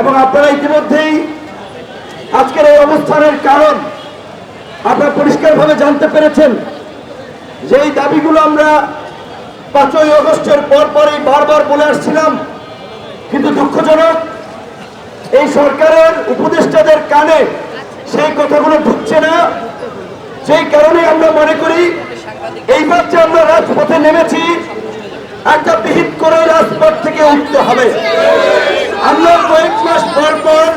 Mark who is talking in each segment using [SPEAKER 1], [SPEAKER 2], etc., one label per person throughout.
[SPEAKER 1] এবং আপনারা ইতিমধ্যেই আজকের এই অবস্থানের কারণ আপনারা পরিষ্কারভাবে জানতে পেরেছেন যে এই দাবিগুলো আমরা পাঁচই অগস্টের পর পরই বারবার বলে আসছিলাম। কিন্তু দুঃখজনক, এই সরকারের উপদেষ্টাদের কানে সেই কথাগুলো ঢুকছে না। সেই কারণে আমরা মনে করি, এইবার যে আমরা রাজপথে নেমেছি, একটা বিহিত করে রাজপথ থেকে উঠতে হবে। আমরা কয়েক মাস পর পর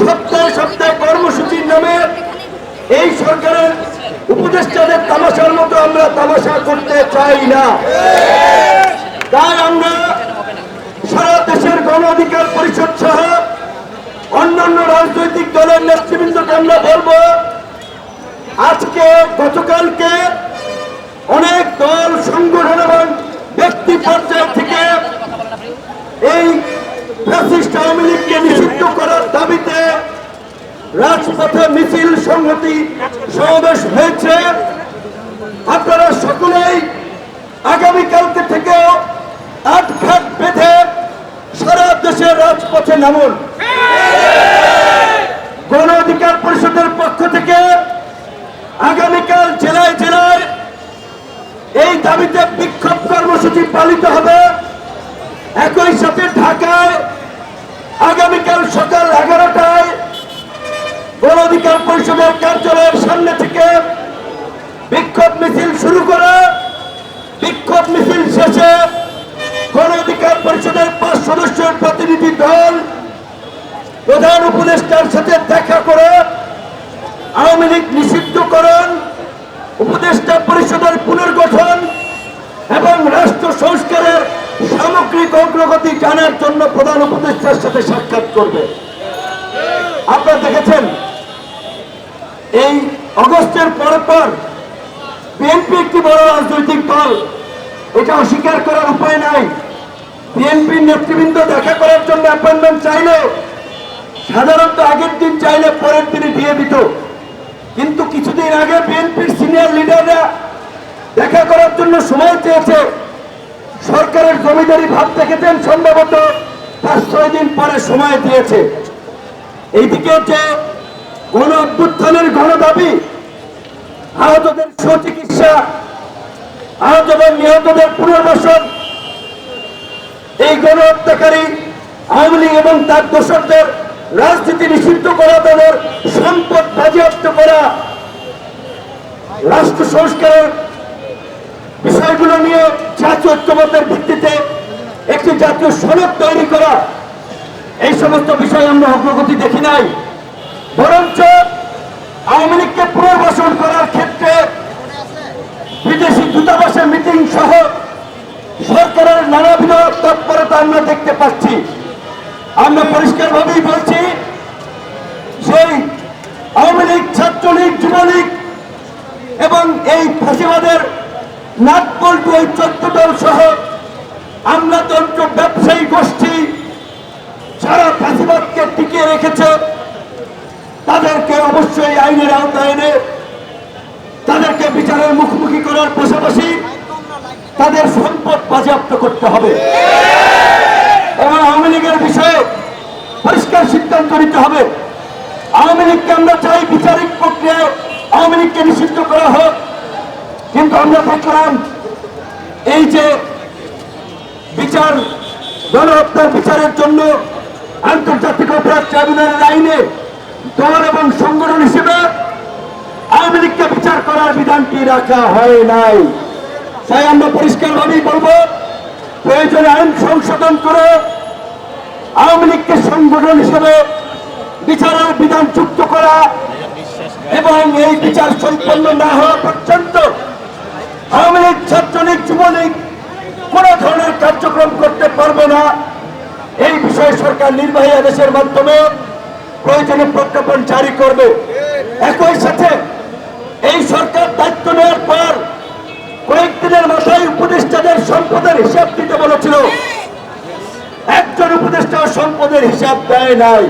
[SPEAKER 1] সপ্তাহে সপ্তাহে কর্মসূচির নামে এই সরকারের উপদেষ্টাদের তামাশার মতো আমরা তামাশা করতে চাই না। তাই আমরা সারা দেশের গণ অধিকার পরিষদ সহ অন্যান্য রাজনৈতিক দলের নেতৃবৃন্দকে আমরা বলব, আজকে গতকালকে অনেক দল, সংগঠন এবং ব্যক্তি পর্যায় ফ্যাসিস্ট আওয়ামী লীগকে নিষিদ্ধ করার দাবিতে রাজপথে মিছিল সংহতি সমাবেশ হয়েছে। আপনারা সকলেই আগামীকালকে থেকে আট ঘাট বেঁধে সারা দেশের রাজপথে নামুন। গণ অধিকার পরিষদের পক্ষ থেকে আগামীকাল জেলায় জেলায় এই দাবিতে বিক্ষোভ কর্মসূচি পালিত হবে। একই সাথে ঢাকায় আগামীকাল সকাল এগারোটায় গণ অধিকার পরিষদের কার্যালয়ের সামনে থেকে বিক্ষোভ মিছিল শুরু করে, বিক্ষোভ মিছিল শেষে গণ অধিকার পরিষদের পাঁচ সদস্যের প্রতিনিধি দল প্রধান উপদেষ্টার সাথে দেখা করে আওয়ামী লীগ নিষিদ্ধকরণ, উপদেষ্টা পরিষদের পুনর্গঠন এবং রাষ্ট্র সংস্কারের সামগ্রিক অগ্রগতি জানার জন্য প্রধান উপদেষ্টার সাথে সাক্ষাৎ করবে। আপনারা দেখেছেন, এই অগস্টের পর পর বিএনপি একটি বড় রাজনৈতিক দল, এটা অস্বীকার করার উপায় নাই। বিএনপির নেতৃবৃন্দ দেখা করার জন্য অ্যাপয়েন্টমেন্ট চাইলেও, সাধারণত আগের দিন চাইলে পরের দিনে দিয়ে দিত। কিন্তু কিছুদিন আগে বিএনপির সিনিয়র লিডাররা দেখা করার জন্য সময় চেয়েছে। সরকারের জমিদারি ভাব দেখেছেন সম্ভবত। পাঁচ, ছয় দিন পরে সময় দিয়েছে। এইদিকে যে গণ অভ্যুত্থানের গণ দাবি। আহতদের সুচিকিৎসা আহত এবং নিহতদের পুনর্বাসন। এই গণ হত্যাকারী আওয়ামী লীগ এবং তার দোষকদের রাজনীতি নিষিদ্ধ করা, তাদের সম্পদ বাজেয়াপ্ত করা। রাষ্ট্র সংস্কারের বিষয়গুলো নিয়ে জাতীয় ঐক্যবদ্ধের ভিত্তিতে একটি জাতীয় সনদ তৈরি করা। এই সমস্ত বিষয় আমরা অগ্রগতি দেখি নাই। বরঞ্চ আওয়ামী লীগকে পুনর্বাসন করার ক্ষেত্রে বিদেশি দূতাবাসের মিটিং সহ সরকারের নানাবিধ তৎপরতা আমরা দেখতে পাচ্ছি। আমরা পরিষ্কারভাবেই বলছি, সেই আওয়ামী লীগ, ছাত্রলীগ, যুবলীগ এবং এই ফাঁসিবাদের নাটপল্টু এই চোদ্দ দল সহ আমলাতন্ত্র ব্যবসায়ী গোষ্ঠী। যারা ফাঁসিবাদকে টিকিয়ে রেখেছে, তাদেরকে অবশ্যই আইনের আওতায় এনে, তাদেরকে বিচারের মুখোমুখি করার পাশাপাশি তাদের সম্পদ বাজেয়াপ্ত করতে হবে। এবং আওয়ামী লীগের বিষয়ে পরিষ্কার সিদ্ধান্ত নিতে হবে। আওয়ামী লীগকে আমরা চাই বিচারিক প্রক্রিয়ায় আওয়ামী লীগকে নিষিদ্ধ করা হোক। কিন্তু আমরা দেখলাম, এই যে বিচার, গণহত্যার বিচারের জন্য আন্তর্জাতিক অপরাধ ট্রাইব্যুনালের আইনে দল এবং সংগঠন হিসেবে আওয়ামী লীগকে বিচার করার বিধানটি রাখা হয় নাই? তাই আমরা পরিষ্কারভাবেই বলব, প্রয়োজনে আইন সংশোধন করে আওয়ামী লীগকে সংগঠন হিসেবে বিচারের বিধান যুক্ত করা এবং এই বিচার সম্পন্ন না হওয়া পর্যন্ত আওয়ামী লীগ ছাত্রলীগ, যুবলীগ কোন ধরনের কার্যক্রম করতে পারবে না। এই বিষয়ে সরকার নির্বাহী আদেশের মাধ্যমে প্রয়োজনে প্রজ্ঞাপন জারি করবে। একই সাথে এই সরকার দায়িত্ব নেওয়ার পর কয়েকদিনের মাথায় উপদেষ্টাদের সম্পদের হিসাব দিতে বলেছিল। একজন উপদেষ্টা সম্পদের হিসাব দেয় নাই।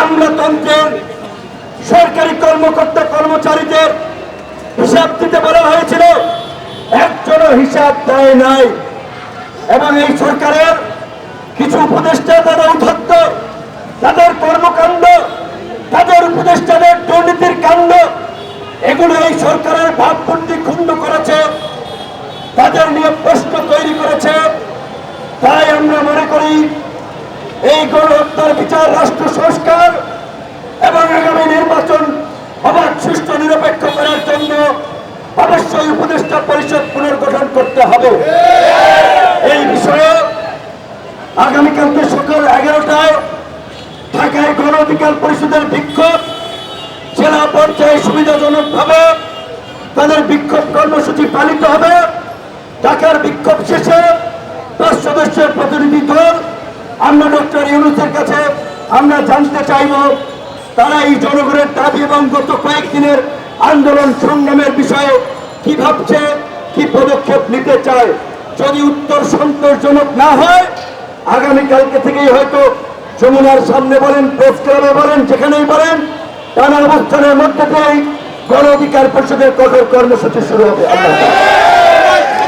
[SPEAKER 1] আমলাতন্ত্রের সরকারি কর্মকর্তা কর্মচারীদের হিসাব দিতে বলা হয়েছিল। একজনও হিসাব দেয় নাই। এবং এই সরকারের কিছু উপদেষ্টা তারা উদ্ধত্ত, তাদের কর্মকাণ্ড, তাদের উপদেষ্টাদের দুর্নীতির কাণ্ড, এগুলো এই সরকারের ভাবমূর্তি ক্ষুণ্ণ করেছে, তাদের নিয়ে প্রশ্ন তৈরি করেছে। তাই আমরা মনে করি, এই গণহত্যার বিচার রাষ্ট্র সংস্কার এবং আগামী নির্বাচন অবাধ সুষ্ঠু নিরপেক্ষ করার জন্য অবশ্যই উপদেষ্টা পরিষদ হবে এই বিষয়ে আগামীকালকে সকাল এগারোটায় ঢাকায় গণ অধিকার পরিষদের বিক্ষোভ। জেলা পর্যায়ে সুবিধাজনকভাবে তাদের বিক্ষোভ কর্মসূচি পালিত হবে। ঢাকার বিক্ষোভ শেষে দশ সদস্যের প্রতিনিধি দল। আমরা ডক্টর ইউনুসের কাছে আমরা জানতে চাইব, তারা এই জনগণের দাবি এবং গত কয়েকদিনের আন্দোলন সংগ্রামের বিষয়ে কি ভাবছে? কি পদক্ষেপ নিতে চায়, যদি উত্তর সন্তোষজনক না হয়, আগামীকালকে থেকেই হয়তো যমুনার সামনে বলেন, প্রেস ক্লাবে বলেন, যেখানেই বলেন টানা অবস্থানের মধ্যে গণ অধিকার পরিষদের কঠোর কর্মসূচি শুরু হবে।